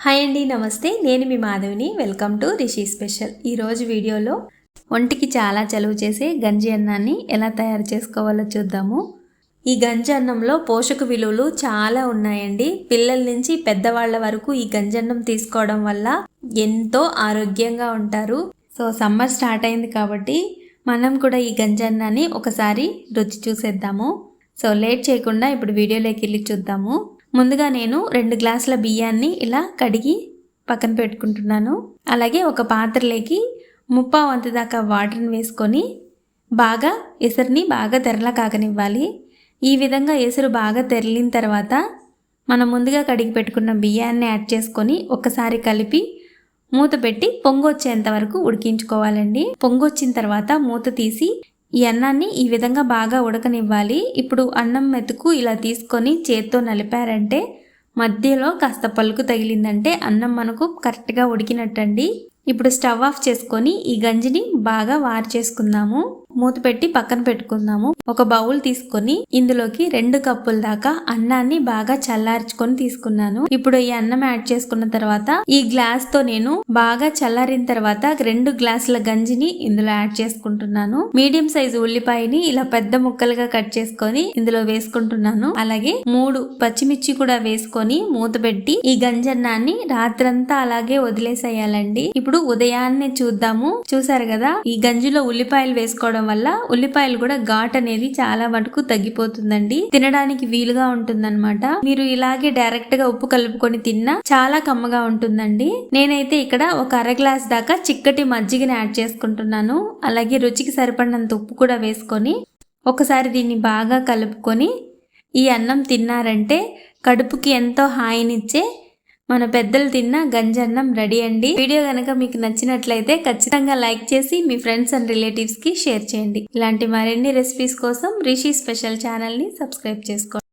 Hi అండి నమస్తే. నేను మీ మాధవిని. Welcome to Rishi special. ఈరోజు వీడియోలో ఒంటికి చాలా చలువ చేసే గంజి అన్నాన్ని ఎలా తయారు చేసుకోవాలో చూద్దాము. ఈ గంజి అన్నంలో పోషక విలువలు చాలా ఉన్నాయండి. పిల్లల నుంచి పెద్దవాళ్ళ వరకు ఈ గంజన్నం తీసుకోవడం వల్ల ఎంతో ఆరోగ్యంగా ఉంటారు. సో సమ్మర్ స్టార్ట్ అయింది కాబట్టి మనం కూడా ఈ గంజన్నాన్ని ఒకసారి రుచి చూసేద్దాము. సో లేట్ చేయకుండా ఇప్పుడు వీడియోలోకి వెళ్ళి చూద్దాము. ముందుగా నేను రెండు గ్లాసుల బియ్యాన్ని ఇలా కడిగి పక్కన పెట్టుకుంటున్నాను. అలాగే ఒక పాత్రలోకి ముప్పా వంతు దాకా వాటర్ని వేసుకొని బాగా ఎసరుని బాగా తెరలా కాగనివ్వాలి. ఈ విధంగా ఎసురు బాగా తెరలిన తర్వాత మనం ముందుగా కడిగి పెట్టుకున్న బియ్యాన్ని యాడ్ చేసుకొని ఒకసారి కలిపి మూత పెట్టి పొంగొచ్చేంత వరకు ఉడికించుకోవాలండి. పొంగొచ్చిన తర్వాత మూత తీసి ఈ అన్నాన్ని ఈ విధంగా బాగా ఉడకనివ్వాలి. ఇప్పుడు అన్నం మెతుకు ఇలా తీసుకొని చేత్తో నలిపారంటే మధ్యలో కాస్త పలుకు తగిలిందంటే అన్నం మనకు కరెక్ట్గా ఉడికినట్టండి. ఇప్పుడు స్టవ్ ఆఫ్ చేసుకొని ఈ గంజిని బాగా వార్ చేసుకుందాము మూత పెట్టి పక్కన పెట్టుకుందాము. ఒక బౌల్ తీసుకొని ఇందులోకి రెండు కప్పుల దాకా అన్నాన్ని బాగా చల్లార్చుకొని తీసుకున్నాను. ఇప్పుడు ఈ అన్నం యాడ్ చేసుకున్న తర్వాత ఈ గ్లాస్తో నేను బాగా చల్లారిన తర్వాత రెండు గ్లాసుల గంజిని ఇందులో యాడ్ చేసుకుంటున్నాను. మీడియం సైజు ఉల్లిపాయని ఇలా పెద్ద ముక్కలుగా కట్ చేసుకొని ఇందులో వేసుకుంటున్నాను. అలాగే మూడు పచ్చిమిర్చి కూడా వేసుకొని మూత పెట్టి ఈ గంజన్నాన్ని రాత్రంతా అలాగే వదిలేసేయాలండి. ఇప్పుడు ఉదయాన్నే చూద్దాము. చూసారు కదా ఈ గంజిలో ఉల్లిపాయలు వేసుకోవడం వల్ల ఉల్లిపాయలు కూడా ఘాట్ అనేది చాలా మటుకు తగ్గిపోతుందండి. తినడానికి వీలుగా ఉంటుందన్నమాట. మీరు ఇలాగే డైరెక్ట్గా ఉప్పు కలుపుకొని తిన్నా చాలా కమ్మగా ఉంటుందండి. నేనైతే ఇక్కడ ఒక అర గ్లాస్ దాకా చిక్కటి మజ్జిగని యాడ్ చేసుకుంటున్నాను. అలాగే రుచికి సరిపడినంత ఉప్పు కూడా వేసుకొని ఒకసారి దీన్ని బాగా కలుపుకొని ఈ అన్నం తిన్నారంటే కడుపుకి ఎంతో హాయినిచ్చే మన పెద్దలు తిన్న గంజన్నం రెడీ అండి. వీడియో కనుక మీకు నచ్చినట్లయితే ఖచ్చితంగా లైక్ చేసి మీ ఫ్రెండ్స్ అండ్ రిలేటివ్స్కి షేర్ చేయండి. ఇలాంటి మరిన్ని రెసిపీస్ కోసం రిషి స్పెషల్ ఛానల్ని సబ్స్క్రైబ్ చేసుకోండి.